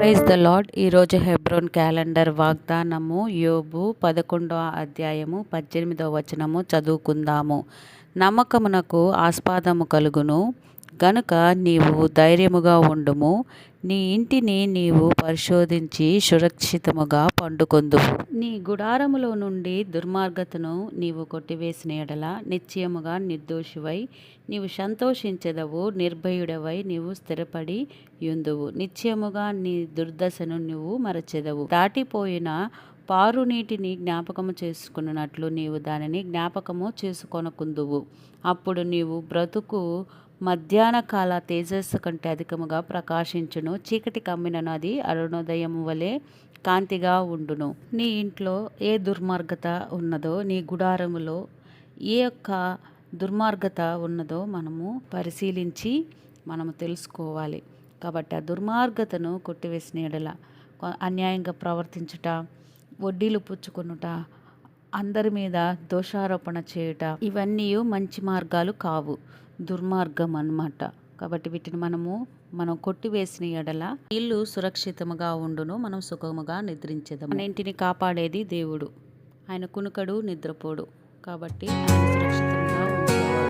Praise the lord ఈరోజు Hebron calendar వాగ్దానము యోబు పదకొండవ అధ్యాయము పద్దెనిమిదవ వచనము చదువుకుందాము. నమ్మకమునకు ఆస్పాదము కలుగును. గనుక నీవు ధైర్యముగా ఉండుము నీ ఇంటిని నీవు పరిశోధించి సురక్షితముగా పండుకొందువు. నీ గుడారములో నుండి దుర్మార్గతను నీవు కొట్టివేసిన ఎడల నిశ్చయముగా నిర్దోషివై నీవు సంతోషించెదవు నిర్భయుడవై నీవు స్థిరపడి యుందువు. నిశ్చయముగా నీ దుర్దశను నువ్వు మరచెదవు. దాటిపోయిన పారు నీటిని జ్ఞాపకము చేసుకున్నట్లు నీవు దానిని జ్ఞాపకము చేసుకొనకుందువు. అప్పుడు నీవు బ్రతుకు మధ్యాహ్న కాల తేజస్సు కంటే అధికముగా ప్రకాశించును. చీకటి కమ్మిన నది అరుణోదయం వలె కాంతిగా ఉండును. నీ ఇంట్లో ఏ దుర్మార్గత ఉన్నదో నీ గుడారములో ఏ యొక్క దుర్మార్గత ఉన్నదో మనము పరిశీలించి మనము తెలుసుకోవాలి. కాబట్టి ఆ దుర్మార్గతను కొట్టివేసిన ఎడల అన్యాయంగా ప్రవర్తించుట వడ్డీలు పుచ్చుకొనుట అందరి మీద దోషారోపణ చేయుట ఇవన్నీ మంచి మార్గాలు కావు దుర్మార్గం అన్నమాట కాబట్టి వీటిని మనము మనం కొట్టివేసిన ఎడల ఇల్లు సురక్షితముగా ఉండును మనం సుఖముగా నిద్రించేదాం మన ఇంటిని కాపాడేది దేవుడు. ఆయన కునుకడు నిద్రపోడు. కాబట్టి ఆయన సురక్షితంగా